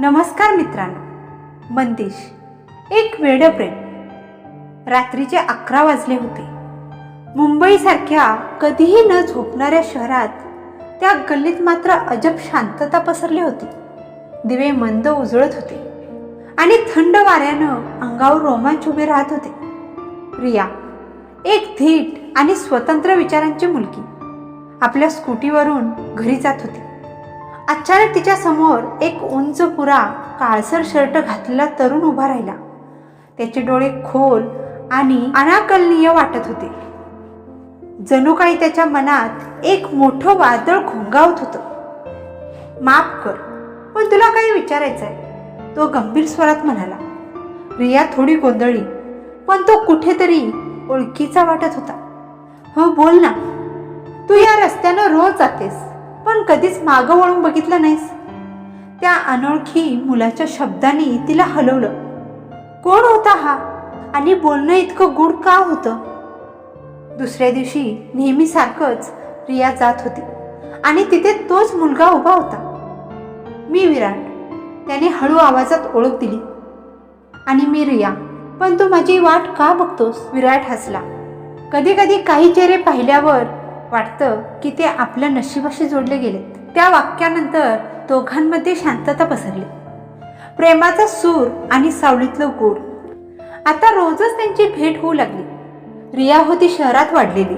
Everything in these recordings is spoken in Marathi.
नमस्कार मित्रांनो मंदिश एक वेड प्रेम रात्रीचे अकरा वाजले होते. मुंबईसारख्या कधीही न झोपणाऱ्या शहरात त्या गल्लीत मात्र अजब शांतता पसरली होती. दिवे मंद उजळत होते आणि थंड वाऱ्यानं अंगावर रोमांच उभे राहत होते. रिया एक धीट आणि स्वतंत्र विचारांची मुलगी आपल्या स्कूटीवरून घरी जात होती. अचानक तिच्या समोर एक उंच पुरा काळसर शर्ट घातलेला तरुण उभा राहिला. त्याचे डोळे खोल आणि अनाकलनीय वाटत होते. जणू काही त्याच्या मनात एक मोठं वादळ घोंगावत होतं. माफ कर पण तुला काही विचारायचं आहे तो गंभीर स्वरात म्हणाला. रिया थोडी गोंधळली पण तो कुठेतरी ओळखीचा वाटत होता. हो बोल ना. तू या रस्त्यानं रोज जातेस. पण कधीच मागं वळून बघितलं नाहीस. त्या अनोळखी मुलाच्या शब्दाने तिला हलवलं. कोण होता हा? आणि बोलणं इतकं गुड का होतं? दुसऱ्या दिवशी नेहमीसारखंच रिया जात होती आणि तिथे तोच मुलगा उभा होता. मी विराट. त्याने हळू आवाजात ओळख दिली. आणि मी रिया. पण तू माझी वाट का बघतोस? विराट हसला. कधी कधी काही चेहरे पाहिल्यावर वाटतं की ते आपल्या नशिबाशी जोडले गेलेत. त्या वाक्यानंतर दोघांमध्ये शांतता पसरली. प्रेमाचा सूर आणि सावलीतलं गोड. आता रोजच त्यांची भेट होऊ लागली. रिया होती शहरात वाढलेली.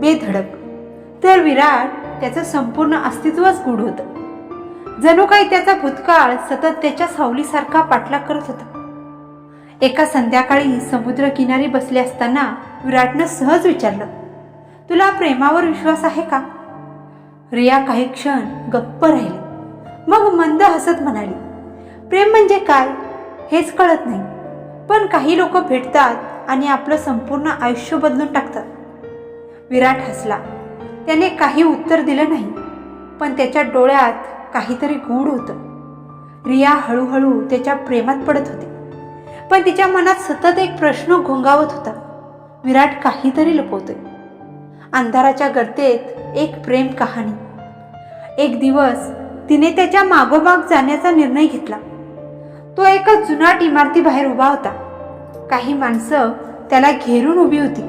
बेधडक. तर विराट त्याचं संपूर्ण अस्तित्वच गूढ होतं. जणू काही त्याचा भूतकाळ सतत त्याच्या सावलीसारखा पाठलाग करत होता. एका संध्याकाळी समुद्र किनारी बसले असताना विराटनं सहज विचारलं तुला प्रेमावर विश्वास आहे का? रिया काही क्षण गप्प राहिली. मग मंद हसत म्हणाली प्रेम म्हणजे काय? हेच कळत नाही. पण काही लोक भेटतात आणि आपलं संपूर्ण आयुष्य बदलून टाकतात. विराट हसला. त्याने काही उत्तर दिलं नाही पण त्याच्या डोळ्यात काहीतरी गूढ होतं. रिया हळूहळू त्याच्या प्रेमात पडत होती. पण तिच्या मनात सतत एक प्रश्न घोंगावत होता. विराट काहीतरी लपवतोय. अंधाराच्या गर्तेत एक प्रेम कहाणी. एक दिवस तिने त्याच्या मागोमाग जाण्याचा निर्णय घेतला. तो एका जुनाट इमारतीबाहेर उभा होता. काही माणसं त्याला घेरून उभी होती.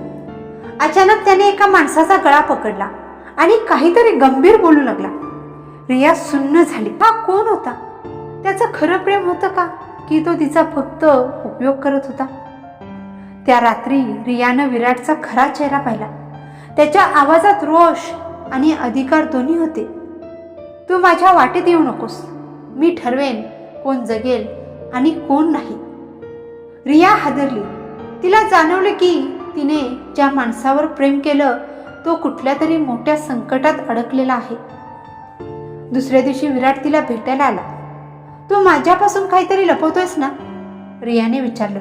अचानक त्याने एका माणसाचा गळा पकडला आणि काहीतरी गंभीर बोलू लागला. रिया सुन्न झाली. हा कोण होता? त्याचं खरं प्रेम होतं का? की तो तिचा फक्त उपयोग करत होता? त्या रात्री रियानं विराटचा खरा चेहरा पाहिला. त्याच्या आवाजात रोष आणि अधिकार दोन्ही होते. तू माझ्या वाटेत येऊ नकोस. मी ठरवेन कोण जगेल आणि कोण नाही. रिया हादरली. तिला जाणवलं की तिने ज्या माणसावर प्रेम केलं तो कुठल्या तरी मोठ्या संकटात अडकलेला आहे. दुसऱ्या दिवशी विराट तिला भेटायला आला. तू माझ्यापासून काहीतरी लपवतोयस ना? रियाने विचारलं.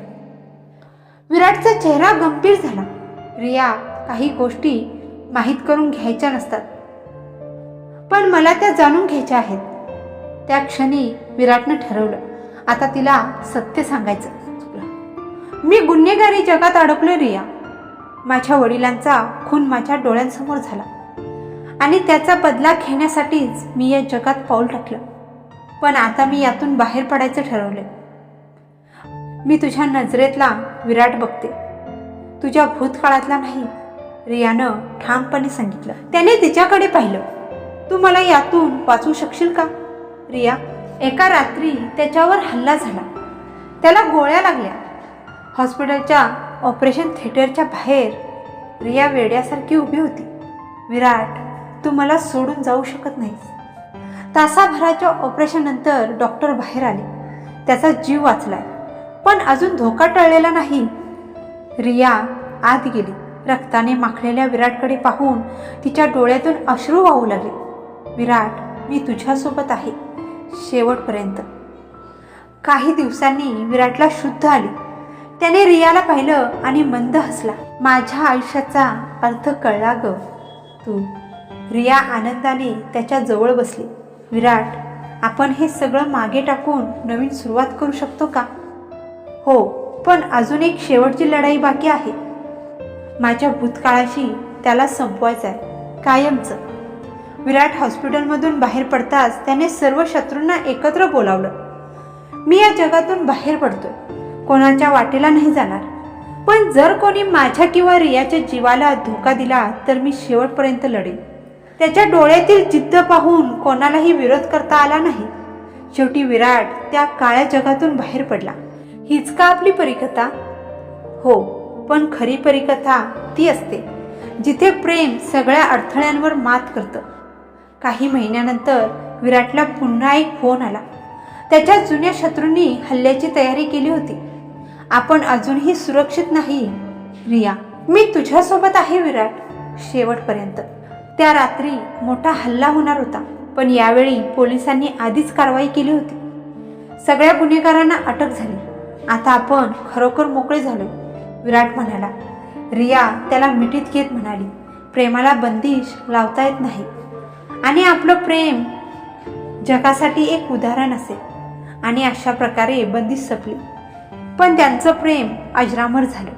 विराटचा चेहरा गंभीर झाला. रिया काही गोष्टी माहीत करून घ्यायच्या नसतात. पण मला त्या जाणून घ्यायच्या आहेत. त्या क्षणी विराटनं ठरवलं. आता तिला सत्य सांगायचं. मी गुन्हेगारी जगात अडकलो रिया. माझ्या वडिलांचा खून माझ्या डोळ्यांसमोर झाला. आणि त्याचा बदला घेण्यासाठीच मी या जगात पाऊल टाकलं. पण आता मी यातून बाहेर पडायचं ठरवलं मी तुझ्या नजरेतला विराट बघते. तुझ्या भूतकाळातला नाही रियानं ठामपणे सांगितलं. त्याने तिच्याकडे पाहिलं. तू मला यातून वाचू शकशील का? रिया एका रात्री त्याच्यावर हल्ला झाला. त्याला गोळ्या लागल्या. हॉस्पिटलच्या ऑपरेशन थिएटरच्या बाहेर रिया वेड्यासारखी उभी होती. विराट तू मला सोडून जाऊ शकत नाहीस. तासाभराच्या ऑपरेशननंतर डॉक्टर बाहेर आले. त्याचा जीव वाचलाय. पण अजून धोका टळलेला नाही. रिया आत गेली. रक्ताने माखलेल्या विराटकडे पाहून तिच्या डोळ्यातून अश्रू वाहू लागले. विराट मी तुझ्यासोबत आहे. शेवटपर्यंत. काही दिवसांनी विराटला शुद्ध आली. त्याने रियाला पाहिलं आणि मंद हसला. माझ्या आयुष्याचा अर्थ कळला ग. तू. रिया आनंदाने त्याच्याजवळ बसली. विराट आपण हे सगळं मागे टाकून नवीन सुरुवात करू शकतो का? हो पण अजून एक शेवटची लढाई बाकी आहे. माझ्या भूतकाळाशी त्याला संपवायचं आहे कायमचं. विराट हॉस्पिटलमधून बाहेर पडताच त्याने सर्व शत्रूंना एकत्र बोलावलं. मी या जगातून बाहेर पडतोय. कोणाच्या वाटेला नाही जाणार. पण जर कोणी माझ्या किंवा रियाच्या जीवाला धोका दिला तर मी शेवटपर्यंत लढेन. त्याच्या डोळ्यातील जिद्द पाहून कोणालाही विरोध करता आला नाही. शेवटी विराट त्या काळ्या जगातून बाहेर पडला. हीच का आपली परिकथा? हो. पण खरी परिकथा ती असते जिथे प्रेम सगळ्या अडथळ्यांवर मात करतं. काही महिन्यानंतर विराटला पुन्हा एक फोन आला. त्याच्या जुन्या शत्रूंनी हल्ल्याची तयारी केली होती. आपण अजूनही सुरक्षित नाही रिया. मी तुझ्यासोबत आहे विराट शेवटपर्यंत. त्या रात्री मोठा हल्ला होणार होता पण यावेळी पोलिसांनी आधीच कारवाई केली होती. सगळ्या गुन्हेगारांना अटक झाली. आता आपण खरोखर मोकळे झालो विराट म्हणाला. रिया त्याला मिठीत घेत म्हणाली प्रेमाला बंदिश लावता येत नाही. आणि आपलं प्रेम जगासाठी एक उदाहरण असेल. आणि अशा प्रकारे बंदिश संपली. पण त्यांचं प्रेम अजरामर झालं.